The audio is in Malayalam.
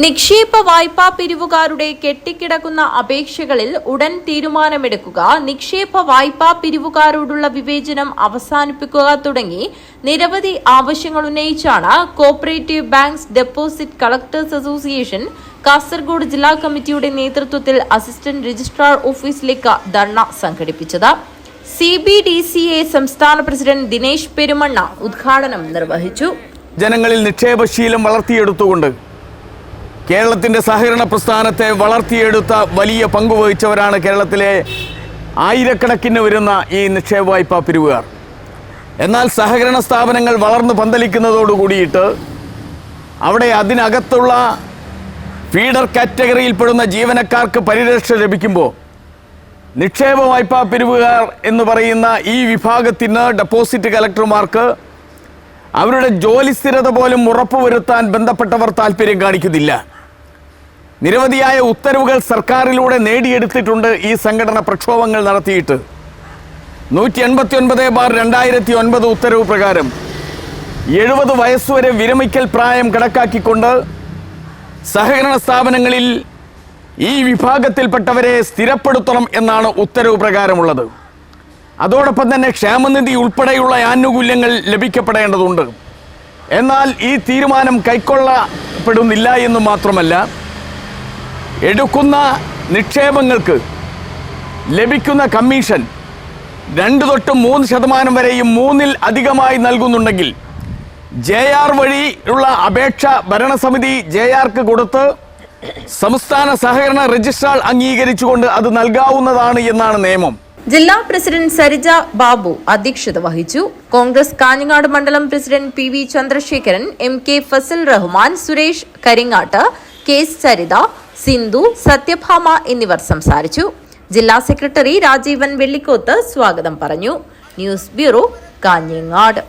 നിക്ഷേപ വായ്പാ പിരിവുകാരുടെ കെട്ടിക്കിടക്കുന്ന അപേക്ഷകളിൽ ഉടൻ തീരുമാനമെടുക്കുക നിക്ഷേപ വായ്പാ പിരിവുകാരോടുള്ള വിവേചനം അവസാനിപ്പിക്കുക തുടങ്ങി നിരവധി ആവശ്യങ്ങൾ ഉന്നയിച്ചാണ് cooperative banks deposit collectors association Kasaragod ജില്ലാ കമ്മിറ്റിയുടെ നേതൃത്വത്തിൽ അസിസ്റ്റന്റ് രജിസ്ട്രാർ ഓഫീസിലേക്ക് ധർണ സംഘടിപ്പിച്ചത്. C B D C A സംസ്ഥാന പ്രസിഡന്റ് ദിനേശ് പെരുമണ്ണ ഉദ്ഘാടനം നിർവഹിച്ചു. ജനങ്ങളിൽ നിക്ഷേപശീലം വളർത്തിയെടുത്തുകൊണ്ട് കേരളത്തിന്റെ സഹകരണ പ്രസ്ഥാനത്തെ വളർത്തിയെടുത്ത വലിയ പങ്കുവഹിച്ചവരാണ് കേരളത്തിലെ ആയിരക്കണക്കിന് വരുന്ന ഈ നിക്ഷേപ വായ്പാ പിരിവുകാർ. എന്നാൽ സഹകരണ സ്ഥാപനങ്ങൾ വളർന്നു പന്തലിക്കുന്നതോടുകൂടിയിട്ട് അവിടെ അതിനകത്തുള്ള ഫീഡർ കാറ്റഗറിയിൽപ്പെടുന്ന ജീവനക്കാർക്ക് പരിരക്ഷ ലഭിക്കുമ്പോൾ നിക്ഷേപ വായ്പാ പിരിവുകാർ എന്ന് പറയുന്ന ഈ വിഭാഗത്തിന് ഡെപ്പോസിറ്റ് കലക്ടർമാർക്ക് അവരുടെ ജോലി സ്ഥിരത പോലും ഉറപ്പുവരുത്താൻ ബന്ധപ്പെട്ടവർ താല്പര്യം കാണിക്കുന്നില്ല. നിരവധിയായ ഉത്തരവുകൾ സർക്കാരിലൂടെ നേടിയെടുത്തിട്ടുണ്ട് ഈ സംഘടന പ്രക്ഷോഭങ്ങൾ നടത്തിയിട്ട്. നൂറ്റി എൺപത്തി ഒൻപത് ബാർ രണ്ടായിരത്തി ഒൻപത് ഉത്തരവ് പ്രകാരം എഴുപത് വയസ്സുവരെ വിരമിക്കൽ പ്രായം കണക്കാക്കിക്കൊണ്ട് സഹകരണ സ്ഥാപനങ്ങളിൽ ഈ വിഭാഗത്തിൽപ്പെട്ടവരെ സ്ഥിരപ്പെടുത്തണം എന്നാണ് ഉത്തരവ് പ്രകാരമുള്ളത്. അതോടൊപ്പം തന്നെ ക്ഷേമനിധി ഉൾപ്പെടെയുള്ള ആനുകൂല്യങ്ങൾ ലഭിക്കപ്പെടേണ്ടതുണ്ട്. എന്നാൽ ഈ തീരുമാനം കൈക്കൊള്ളപ്പെടുന്നില്ല എന്ന് മാത്രമല്ല എടുക്കുന്ന നിക്ഷേപങ്ങൾക്ക് ലഭിക്കുന്ന കമ്മീഷൻ രണ്ട് തൊട്ട് മൂന്ന് ശതമാനം വരെയും മൂന്നിൽ അധികമായി നൽകുന്നുണ്ടെങ്കിൽ ജെ ആർ വഴി ഉള്ള അപേക്ഷ ഭരണസമിതി ജെ ആർക്ക് കൊടുത്ത് സംസ്ഥാന സഹകരണ രജിസ്ട്രാർ അംഗീകരിച്ചുകൊണ്ട് അത് നൽകാവുന്നതാണ് എന്നാണ് നിയമം. ജില്ലാ പ്രസിഡന്റ് സരിജ ബാബു അധ്യക്ഷത വഹിച്ചു. കോൺഗ്രസ് കാഞ്ഞങ്ങാട് മണ്ഡലം president P V Chandrasekharan M K Fazal Rahman Suresh Karingat K Saritha Sindhu Sathyabhama എന്നിവർ സംസാരിച്ചു. ജില്ലാ സെക്രട്ടറി രാജീവൻ വെള്ളിക്കോത്ത് സ്വാഗതം പറഞ്ഞു. News bureau Kanhangad.